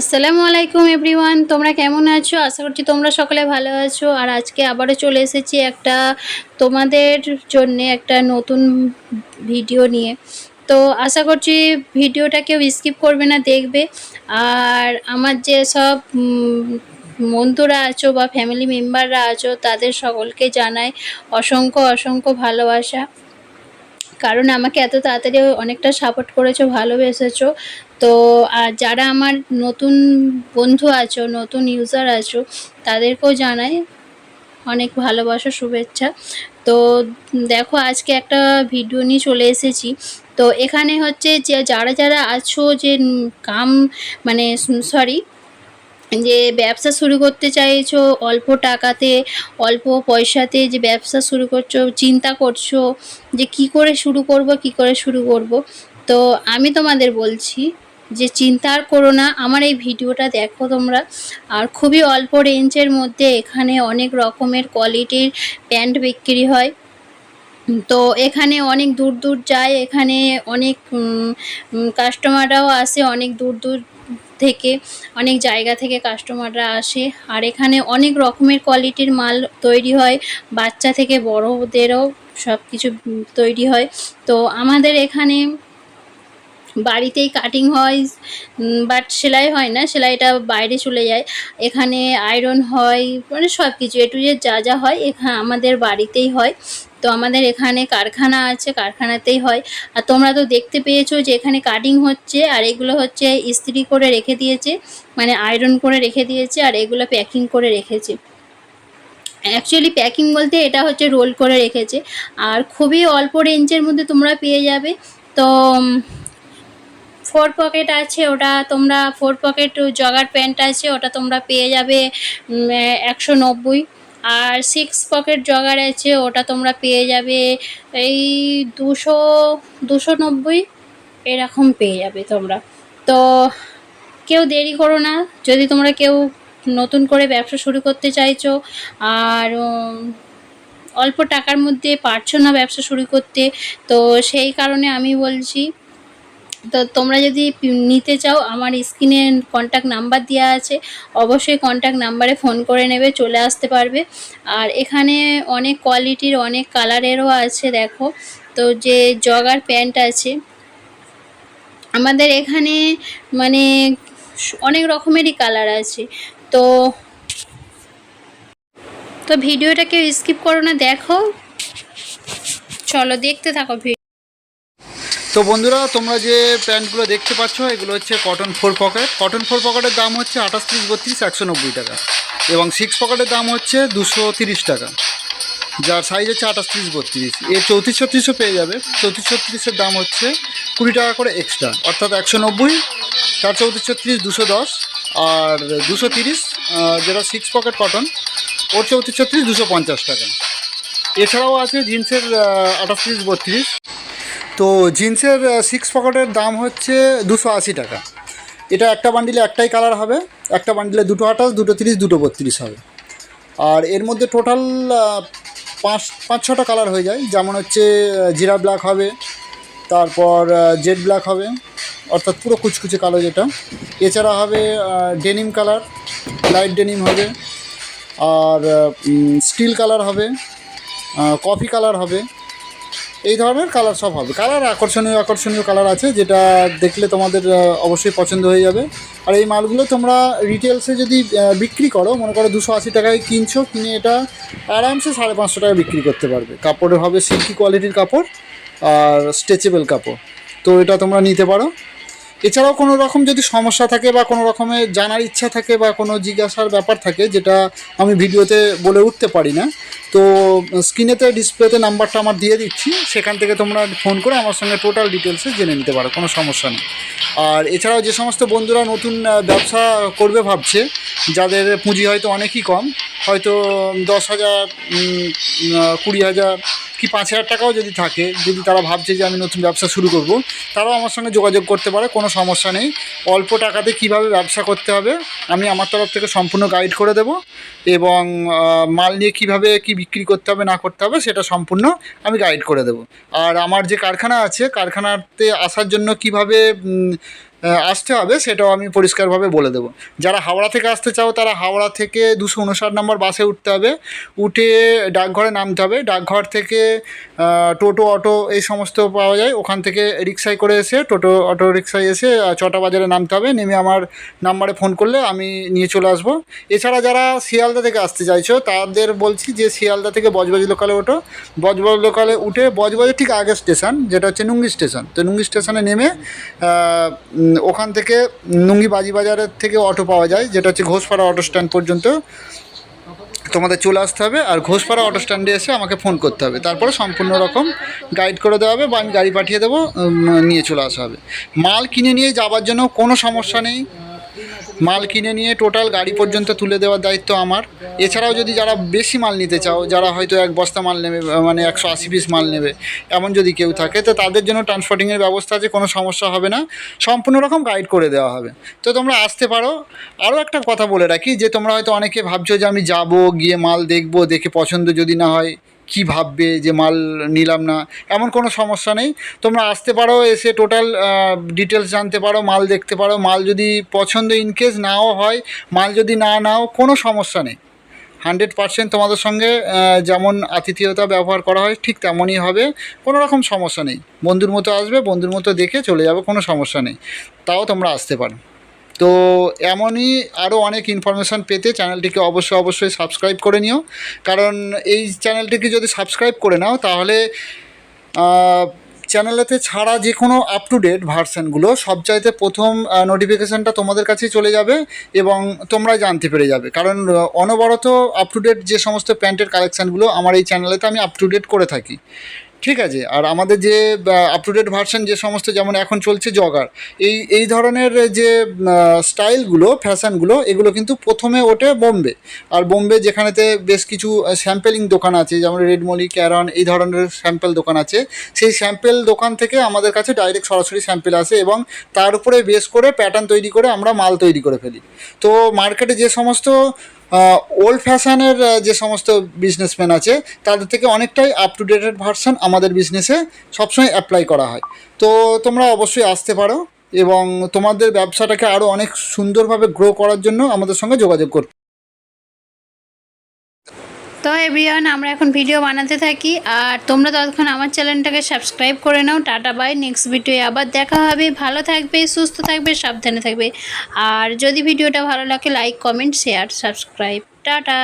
আসসালামু আলাইকুম এভরিওয়ান, তোমরা কেমন আছো? আশা করছি তোমরা সকলে ভালো আছো। আর আজকে আবারও চলে এসেছি একটা তোমাদের জন্য একটা নতুন ভিডিও নিয়ে। তো আশা করছি ভিডিওটা কেউ স্কিপ করবে না, দেখবে। আর আমার যে সব বন্ধুরা আছো বা ফ্যামিলি মেম্বাররা আছো, তাদের সকলকে জানাই অসংখ্য অসংখ্য ভালোবাসা। কারণ আমাকে এত তাড়াতাড়ি অনেকটা সাপোর্ট করেছ, ভালোবেসেছো। তো, আর যারা আমার নতুন বন্ধু আছো, নতুন ইউজার আছো, তাদেরকেও জানাই অনেক ভালোবাসা, শুভেচ্ছা। তো, দেখো আজকে একটা ভিডিও নিয়ে চলে এসেছি। তো, এখানে হচ্ছে যে, যারা যারা আছো যে, কাম মানে সরি যে ব্যবসা শুরু করতে চাইছো, অল্প টাকাতে, অল্প পয়সাতে যে ব্যবসা শুরু করছ, চিন্তা করছ যে, কি করে শুরু করব, কি করে শুরু করব, তো আমি তোমাদের বলছি যে চিন্তা আর করো না, আমার এই ভিডিওটা দেখো তোমরা। আর খুবই অল্প রেঞ্জের মধ্যে এখানে অনেক রকমের কোয়ালিটির প্যান্ট বিক্রি হয়। তো এখানে অনেক দূর দূর যায়, এখানে অনেক কাস্টমাররাও আসে অনেক দূর দূর থেকে, অনেক জায়গা থেকে কাস্টমাররা আসে। আর এখানে অনেক রকমের কোয়ালিটির মাল তৈরি হয়, বাচ্চা থেকে বড়দেরও সব কিছু তৈরি হয়। তো আমাদের এখানে বাড়িতেই কাটিং হয় বাট সেলাই হয় না, সেলাইটা বাইরে চলে যায়। এখানে আয়রন হয় মানে সব কিছু এটু যে যা যা হয় এখানে আমাদের বাড়িতেই হয়। তো আমাদের এখানে কারখানা আছে, কারখানাতেই হয়। আর তোমরা তো দেখতে পেয়েছ যে এখানে কাটিং হচ্ছে, আর এগুলো হচ্ছে ইস্ত্রি করে রেখে দিয়েছে মানে আয়রন করে রেখে দিয়েছে, আর এগুলো প্যাকিং করে রেখেছে। অ্যাকচুয়ালি প্যাকিং বলতে এটা হচ্ছে রোল করে রেখেছে। আর খুবই অল্প রেঞ্জের মধ্যে তোমরা পেয়ে যাবে। তো ফোর পকেট আছে, ওটা তোমরা ফোর পকেট জগার প্যান্ট আছে, ওটা তোমরা পেয়ে যাবে একশো নব্বই। আর সিক্স পকেট জগার আছে, ওটা তোমরা পেয়ে যাবে, এই দুশো দুশো নব্বই, এরকম পেয়ে যাবে তোমরা। তো কেউ দেরি করো না, যদি তোমরা কেউ নতুন করে ব্যবসা শুরু করতে চাইছো, আর অল্প টাকার মধ্যে পারছ না ব্যবসা শুরু করতে, তো সেই কারণে আমি বলছি তো তোমরা যদি নিতে চাও, আমার স্ক্রিনে কন্ট্যাক্ট নাম্বার দেওয়া আছে, অবশ্যই কন্ট্যাক্ট নাম্বারে ফোন করে নেবে, চলে আসতে পারবে। আর এখানে অনেক কোয়ালিটির অনেক কালারেরও আছে, দেখো। তো যে জগার প্যান্ট আছে, আমাদের এখানে মানে অনেক রকমেরই কালার আছে। তো তো ভিডিওটা কেউ স্কিপ করো না, দেখো। চলো, দেখতে থাকো ভিডিও তো বন্ধুরা, তোমরা যে প্যান্টগুলো দেখতে পাচ্ছ, এগুলো হচ্ছে cotton four pocket cotton four পকেটের দাম হচ্ছে আঠাশ তিরিশ বত্রিশ, একশো নব্বই টাকা এবং সিক্স পকেটের দাম হচ্ছে দুশো তিরিশ টাকা। যার সাইজ হচ্ছে আঠাশ তিরিশ বত্রিশ। এর চৌত্রিশ, ছত্রিশও পেয়ে যাবে। চৌত্রিশ, ছত্রিশের দাম হচ্ছে কুড়ি টাকা করে এক্সট্রা অর্থাৎ একশো নব্বই চার চৌত্রিশ, ছত্রিশ, দুশো দশ আর দুশো তিরিশ যেটা সিক্স পকেট কটন ওর চৌত্রিশ, ছত্রিশ, দুশো পঞ্চাশ টাকা। এছাড়াও আছে জিন্সের আঠাশ তিরিশ বত্রিশ। তো জিন্সের সিক্স পকেটের দাম হচ্ছে দুশো আশি টাকা। এটা একটা বান্ডিলে একটাই কালার হবে, একটা বান্ডিলে দুটো আঠাশ, দুটো তিরিশ, দুটো বত্রিশ হবে। আর এর মধ্যে টোটাল পাঁচ পাঁচ ছটা কালার হয়ে যায়। যেমন হচ্ছে জিরা ব্ল্যাক হবে, তারপর জেড ব্ল্যাক হবে, অর্থাৎ পুরো কুচকুচে কালো যেটা। এছাড়া হবে ডেনিম কালার লাইট ডেনিম হবে। আর স্টিল কালার হবে কফি কালার হবে। এই ধরনের কালার সব হবে। কালার আকর্ষণীয় আকর্ষণীয় কালার আছে, যেটা দেখলে তোমাদের অবশ্যই পছন্দ হয়ে যাবে। আর এই মালগুলো তোমরা রিটেলসে যদি বিক্রি করো, মনে করো দুশো আশি টাকায় কিনছো, কিনে এটা আরামসে সাড়ে পাঁচশো টাকায় বিক্রি করতে পারবে। কাপড়ের হবে সিল্কি কোয়ালিটির কাপড় আর স্ট্রেচেবল কাপড়। তো এটা তোমরা নিতে পারো। এছাড়াও কোনো রকম যদি সমস্যা থাকে বা কোনো রকমের জানার ইচ্ছা থাকে বা কোনো জিজ্ঞাসার ব্যাপার থাকে, যেটা আমি ভিডিওতে বলে উঠতে পারি না, তো স্ক্রিনেতে ডিসপ্লেতে নাম্বারটা আমার দিয়ে দিচ্ছি। সেখান থেকে তোমরা ফোন করে আমার সঙ্গে টোটাল ডিটেলসে জেনে নিতে পারো, কোনো সমস্যা নেই। আর এছাড়াও যে সমস্ত বন্ধুরা নতুন ব্যবসা করবে ভাবছে, যাদের পুঁজি হয়তো অনেকই কম হয়তো দশ হাজার কুড়ি হাজার কি পাঁচ হাজার টাকাও যদি থাকে, যদি তারা ভাবছে যে আমি নতুন ব্যবসা শুরু করব, তারাও আমার সঙ্গে যোগাযোগ করতে পারে, কোনো সমস্যা নেই। অল্প টাকাতে কীভাবে ব্যবসা করতে হবে, আমি আমার তরফ থেকে সম্পূর্ণ গাইড করে দেব এবং মাল নিয়ে কীভাবে কি বিক্রি করতে হবে, না করতে হবে, সেটা সম্পূর্ণ আমি গাইড করে দেব। আর আমার যে কারখানা আছে, কারখানাতে আসার জন্য কীভাবে আসতে হবে, সেটাও আমি পরিষ্কারভাবে বলে দেবো। যারা হাওড়া থেকে আসতে চাও, তারা হাওড়া থেকে দুশো উনষাট নম্বর বাসে উঠতে হবে। উঠে ডাকঘরে নামতে হবে। ডাকঘর থেকে টোটো, অটো এই সমস্ত পাওয়া যায়। ওখান থেকে রিক্সায় করে এসে, টোটো, অটো, রিক্সায় এসে ছটা বাজারে নামতে হবে। নেমে আমার নাম্বারে ফোন করলে আমি নিয়ে চলে আসব। এছাড়া যারা শিয়ালদা থেকে আসতে চাইছো, তাদের বলছি যে শিয়ালদা থেকে বজবজ লোকালে ওঠো। বজবজ লোকালে উঠে বজবজের ঠিক আগের স্টেশন, যেটা হচ্ছে নুঙ্গি স্টেশন। তো নুঙ্গি স্টেশনে নেমে ওখান থেকে নুঙ্গি বাজি বাজারের থেকে অটো পাওয়া যায়, যেটা হচ্ছে ঘোষপাড়া অটো স্ট্যান্ড পর্যন্ত। তোমাদের চলে আসতে হবে আর ঘোষপাড়া অটো স্ট্যান্ডে এসে আমাকে ফোন করতে হবে। তারপরে সম্পূর্ণ রকম গাইড করে দেওয়া হবে বা আমি গাড়ি পাঠিয়ে দেবো নিয়ে চলে আসা হবে। মাল কিনে নিয়ে যাওয়ার জন্য কোনো সমস্যা নেই। মাল কিনে নিয়ে টোটাল গাড়ি পর্যন্ত তুলে দেওয়ার দায়িত্ব আমার। এছাড়াও যদি যারা বেশি মাল নিতে চাও, যারা হয়তো এক বস্তা মাল নেবে মানে একশো আশি পিস মাল নেবে, এমন যদি কেউ থাকে, তো তাদের জন্য ট্রান্সপোর্টিংয়ের ব্যবস্থা আছে, কোনো সমস্যা হবে না। সম্পূর্ণ রকম গাইড করে দেওয়া হবে। তো তোমরা আসতে পারো। আরও একটা কথা বলে রাখি, যে তোমরা হয়তো অনেকে ভাবছ যে আমি যাব, গিয়ে মাল দেখব, দেখে পছন্দ যদি না হয় কি ভাববে যে মাল নিলাম না? এমন কোনো সমস্যা নেই। তোমরা আসতে পারো, এসে টোটাল ডিটেলস জানতে পারো, মাল দেখতে পারো। মাল যদি পছন্দ ইনকেস নাও হয়, মাল যদি না নাও, কোনো সমস্যা নেই। হান্ড্রেড পার্সেন্ট তোমাদের সঙ্গে যেমন আতিথেয়তা ব্যবহার করা হয়, ঠিক তেমনই হবে। কোনো রকম সমস্যা নেই। বন্ধুর মতো আসবে, বন্ধুর মতো দেখে চলে যাবে, কোনো সমস্যা নেই। তাও তোমরা আসতে পারো। তো এমনই আরও অনেক ইনফরমেশান পেতে চ্যানেলটিকে অবশ্যই অবশ্যই সাবস্ক্রাইব করে নিও। কারণ এই চ্যানেলটিকে যদি সাবস্ক্রাইব করে নাও, তাহলে চ্যানেলেতে ছাড়া যে কোনো আপ টু ডেট ভার্সানগুলো সবচাইতে প্রথম নোটিফিকেশানটা তোমাদের কাছেই চলে যাবে এবং তোমরা জানতে পেরে যাবে। কারণ অনবরত আপ টু ডেট যে সমস্ত প্যান্টের কালেকশানগুলো আমার এই চ্যানেলেতে আমি আপ টু ডেট করে থাকি। ঠিক আছে, আর আমাদের যে আপ টু ডেট ভার্সন যে সমস্ত যেমন এখন চলছে জগার এই এই ধরনের যে স্টাইলগুলো ফ্যাশনগুলো এগুলো কিন্তু প্রথমে ওঠে বোম্বে। আর বোম্বে যেখানেতে বেশ কিছু স্যাম্পেলিং দোকান আছে, যেমন রেডমলি ক্যারন এই ধরনের স্যাম্পেল দোকান আছে। সেই স্যাম্পেল দোকান থেকে আমাদের কাছে ডাইরেক্ট সরাসরি স্যাম্পেল আসে এবং তার উপরে বেস করে প্যাটার্ন তৈরি করে আমরা মাল তৈরি করে ফেলি। তো মার্কেটে যে সমস্ত ওল্ড ফ্যাশানের যে সমস্ত বিজনেসম্যান আছে, তাদের থেকে অনেকটাই আপ টু ডেটেড ভার্সন আমাদের বিজনেসে সবসময় অ্যাপ্লাই করা হয়। তো তোমরা অবশ্যই আসতে পারো এবং তোমাদের ব্যবসাটাকে আরও অনেক সুন্দরভাবে গ্রো করার জন্য আমাদের সঙ্গে যোগাযোগ করতে তো এভরিওয়ান আমরা এখন ভিডিও বানাতে থাকি। আর তোমরা ততক্ষণ আমার চ্যানেলটাকে সাবস্ক্রাইব করে নাও। টাটা বাই নেক্সট ভিডিও আবার দেখা হবে। ভালো থাকবে, সুস্থ থাকবে, সাবধানে থাকবে। আর যদি ভিডিওটা ভালো লাগে like comment share subscribe tata!